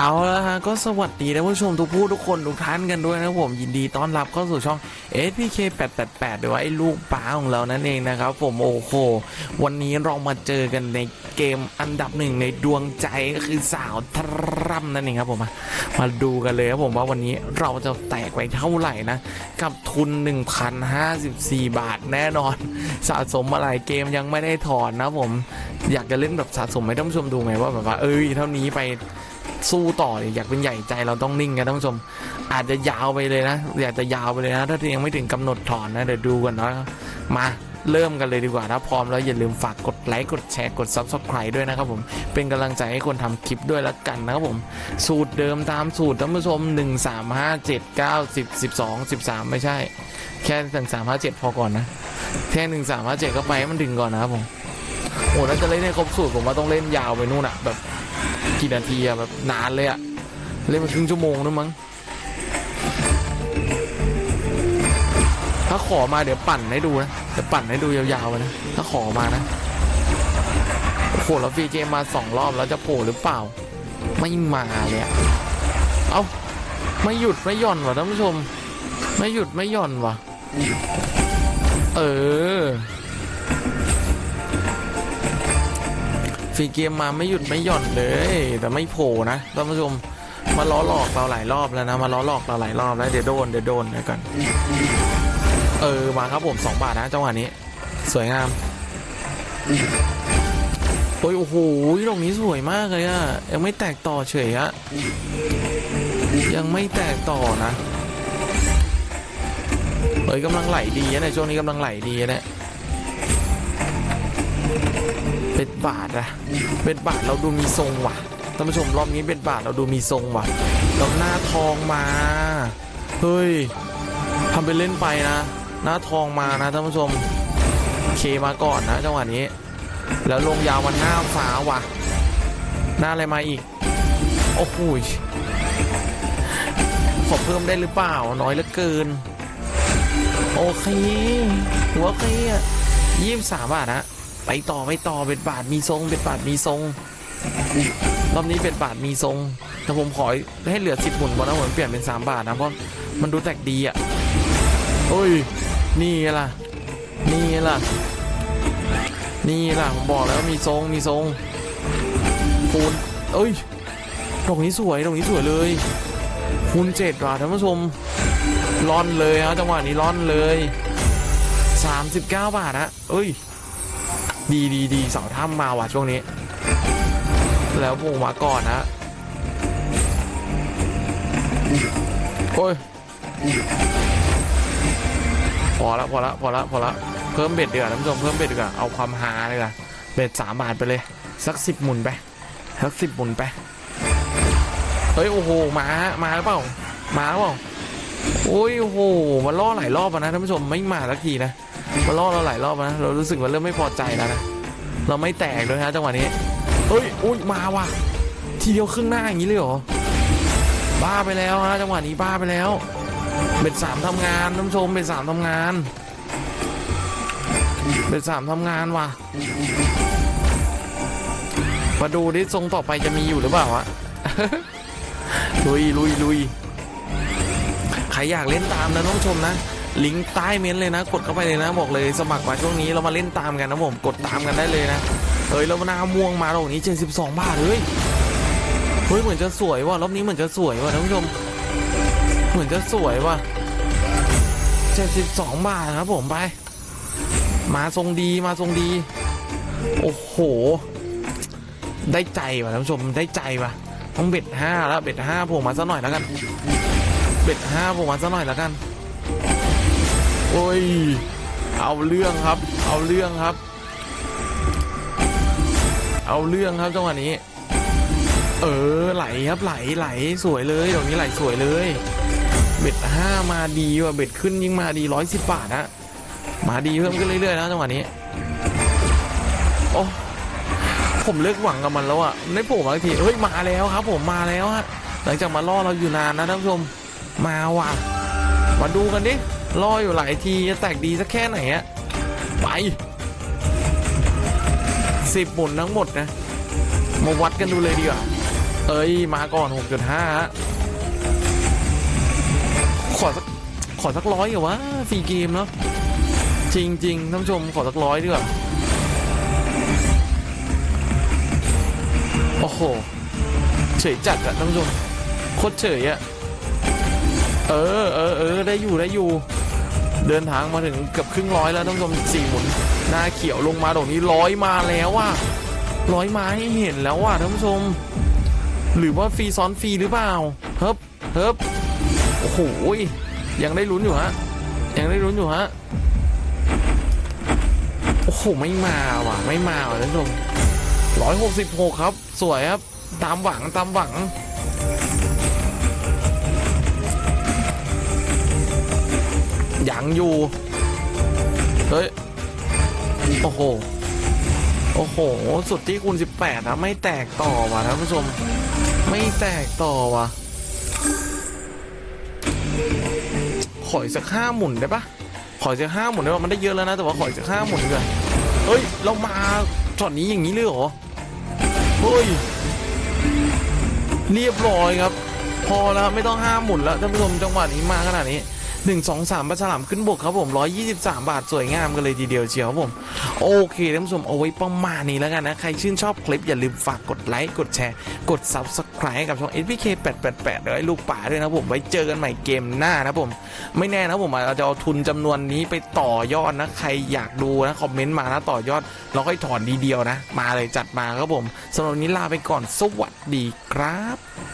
เอาละฮะก็สวัสดีท่านผู้ชมทุกผู้ทุกคนทุกท่านกันด้วยนะผมยินดีต้อนรับเข้าสู่ช่อง SPK 888หรือว่าไอ้ลูกป้าของเรานั่นเองนะครับผมโอ้โหวันนี้เรามาเจอกันในเกมอันดับหนึ่งในดวงใจก็คือสาวทรัมนั่นเองครับผมมามาดูกันเลยครับผมว่าวันนี้เราจะแตกไปเท่าไหร่นะ กับทุน 1,054 บาทแน่นอน สะสมอะไรเกมยังไม่ได้ถอนนะผมอยากจะเล่นแบบสะสมให้ท่านผู้ชมดูไงว่าแบบว่าเอ้ยเท่านี้ไป สู้ต่อเนี่ยอยากเป็นใหญ่ใจเราต้องนิ่งกันท่านผู้ชม อาจจะยาวไปเลยนะอยากจะยาวไปเลยนะ ถ้ายังไม่ถึงกำหนดถอนนะเดี๋ยวดูกันนะมาเริ่มกันเลยดีกว่าถ้าพร้อมแล้วอย่าลืมฝากกดไลค์กดแชร์กด Subscribe ด้วยนะครับผมเป็นกำลังใจให้คนทำคลิปด้วยละกันนะครับผม สูตรเดิมตามสูตรท่านผู้ชม 1 3 5 7 9 10 12 13 ไม่ใช่ แค่1 3 5 7 พอก่อนนะ แค่1 3 5 7 ก็ไปให้มันถึงก่อนนะครับผมโอ้ถ้าจะเล่นให้ครบสูตรผมว่าต้องเล่นยาวไปนู่นอะแบบ กี่นาทีอะแบบนานเลยอะเล่นมาครึ่งชั่วโมงนึงมั้ง ถ้าขอมาเดี๋ยวปั่นให้ดูนะ เดี๋ยวปั่นให้ดูยาวๆไปนะ ถ้าขอมานะโอ้โหแล้วฟีเกมาสองรอบแล้วจะโผล่หรือเปล่า ไม่มาเลยอะเอ้าไม่หยุดไม่หย่อนว่ะท่านผู้ชม ไม่หยุดไม่หย่อนว่ะ เออ ฟรีเกมมาไม่หยุดไม่หย่อนเลย แต่ไม่โผล่นะท่านผู้ชมมาล้อหลอกเราหลายรอบแล้วนะมาล้อหลอกเราหลายรอบแล้วเดี๋ยวโดนเดี๋ยวโดนเดี๋ยวก่อนเออมาครับผม2บาทนะจังหวะนี้ สวยงามโอ้ยโอ้โหตรงนี้สวยมากเลยอะยังไม่แตกต่อเฉยอะยังไม่แตกต่อนะเฮ้ยกำลังไหลดีนะในช่วงนี้กำลังไหลดีนะ เป็ดบาทอะเป็ดบาทเราดูมีทรงว่ะท่านผู้ชมรอบนี้เป็ดบาทเราดูมีทรงว่ะเราหน้าทองมา เฮ้ยทำไปเล่นไปนะ หน้าทองมานะท่านผู้ชมเคมาก่อนนะจังหวะนี้ แล้วลงยาวมันหน้าฟ้าว่ะ หน้าอะไรมาอีก โอ้โหขอเพิ่มได้หรือเปล่าน้อยเหลือเกิน โอเคถือว่าโอเคอะยี่สิบสามบาทนะ ไปต่อไปต่อเบ็ดบาทมีทรงเบ็ดบาทมีทรงรอบนี้เบ็ดบาทมีทรง แต่ผมขอให้เหลือสิบหมุนบอลนะผมเปลี่ยนเป็นสามบาทนะเพราะมันดูแตกดีอะโอ้ยนี่ล่ะ นี่ล่ะ นี่ล่ะผมบอกแล้วมีทรงมีทรงคูณเอ้ยตรงนี้สวยตรงนี้สวยเลยคูณเจ็ดบาทท่านผู้ชมร่อนเลยฮะจังหวะนี้ร่อนเลย 39 บาทนะเอ้ย ดีดีดีเสาถ้ำมาว่ะช่วงนี้ แล้ววงมาก่อนนะโอ้ยพอละพอละพอละพอละเพิ่มเบ็ดเดีกว่าท่านผู้ชมเพิ่มเบ็ดเดีกว่าเอาความฮาเลยก่ะเบ็ดสามบาทไปเลย สักสิบหมุนไปสักสิบหมุนไปเฮ้ยโอ้โหมามาหรือเปล่ามาหรือเปล่าโอ้ยโอ้โหมาล่อหลายรอบนะท่านผู้ชมไม่มาสักทีนะ มาล่อเราหลายรอบนะ เรารู้สึกว่าเริ่มไม่พอใจแล้วนะ เราไม่แตกด้วยฮะจังหวะนี้เฮ้ยอุ้ยมาว่ะ ทีเดียวครึ่งหน้าอย่างนี้เลยเหรอ บ้าไปแล้วฮะจังหวะนี้บ้าไปแล้วเบ็ดสามทำงานท่านผู้ชมเบ็ดสามทำงานเบ็ดสามทำงานว่ะ มาดูดิทรงต่อไปจะมีอยู่หรือเปล่าวะลุยลุยลุยใครอยากเล่นตามนะท่านผู้ชมนะ ลิงก์ใต้เม้นเลยนะ กดเข้าไปเลยนะบอกเลยสมัครมาช่วงนี้เรามาเล่นตามกันนะผมกดตามกันได้เลยนะเฮ้ยแล้วหน้าม่วงมาตรงนี้ 72 บาทเฮ้ยเฮ้ยเหมือนจะสวยว่ะรอบนี้เหมือนจะสวยว่ะท่านผู้ชม เหมือนจะสวยว่ะ 72 บาทครับผมไป มาทรงดีมาทรงดี โอ้โห ได้ใจว่ะท่านผู้ชมได้ใจว่ะต้องเบ็ดห้าแล้วเบ็ดห้าผล่มาสักหน่อยแล้วกัน เบ็ดห้าผล่มาสักหน่อยแล้วกัน โอ้ย เอาเรื่องครับ เอาเรื่องครับ เอาเรื่องครับจังหวะนี้ เออไหลครับไหลไหลสวยเลยตรงนี้ไหลสวยเลย เบ็ดห้ามาดีว่ะเบ็ดขึ้นยิ่งมาดีร้อยสิบบาทนะมาดีเพิ่มขึ้นเรื่อยๆนะจังหวะนี้โอ้ผมเลิกหวังกับมันแล้วอะไม่โผล่มาทีเฮ้ยมาแล้วครับ ผมมาแล้วฮะหลังจากมาล่อเราอยู่นานนะท่านผู้ชมมาว่ะมาดูกันดิ รออยู่หลายทีจะแตกดีสักแค่ไหนอะไปสิบหมุนทั้งหมดนะ มาวัดกันดูเลยดีกว่า เอ้ย มาก่อน 6.5ฮะขอสักขอสักร้อยเหรอวะฟรีเกมเนาะจริงจริงๆท่านผู้ชมขอสักร้อยดีกว่าโอ้โหเฉยจัดอะท่านผู้ชมโคตรเฉยอะ เออเออเออได้อยู่ได้อยู่ เดินทางมาถึงเกือบครึ่งร้อยแล้วท่านผู้ชมสี่หมุน หน้าเขียวลงมาตรงนี้ร้อยมาแล้วว่ะร้อยมาให้เห็นแล้วว่ะท่านผู้ชม หรือว่าฟรีซ้อนฟรีหรือเปล่าเฮิบเฮิบโอ้โหยังได้ลุ้นอยู่ฮะยังได้ลุ้นอยู่ฮะโอ้โหไม่มาว่ะไม่มาว่ะท่านผู้ชมร้อยหกสิบหกครับ สวยครับ ตามหวังตามหวัง ยังอยู่ เฮ้ย โอ้โห โอ้โห สุดที่คูณ18 นะ ไม่แตกต่อว่ะท่านผู้ชม ไม่แตกต่อว่ะ ขออีกสักห้าหมุนได้ปะขออีกสักห้าหมุนได้ปะมันได้เยอะแล้วนะ แต่ว่าขออีกสักห้าหมุนดีกว่าเฮ้ย เรามาช็อตนี้อย่างนี้เลยเหรอ เฮ้ย เรียบร้อยครับ พอแล้วไม่ต้องห้าหมุนแล้วท่านผู้ชมจังหวะนี้มาขนาดนี้ หนึ่งสองสามปลาฉลามขึ้นบกครับผมร้อยยี่สิบสามบาทสวยงามกันเลยทีเดียวเชียวครับผม โอเคท่านผู้ชมเอาไว้ประมาณนี้แล้วกันนะ ใครชื่นชอบคลิปอย่าลืมฝากกดไลค์กดแชร์ กด Subscribe ให้กับช่อง SPK 888ดี๋ยลูกป่าด้วยนะผม ไว้เจอกันใหม่เกมหน้านะผม ไม่แน่นะผมอาจจะเอาทุนจำนวนนี้ไปต่อยอดนะ ใครอยากดูนะคอมเมนต์มานะต่อยอดเราค่อยถอนดีเดียวนะ มาเลยจัดมาครับผมสำหรับวันนี้ลาไปก่อนสวัสดีครับ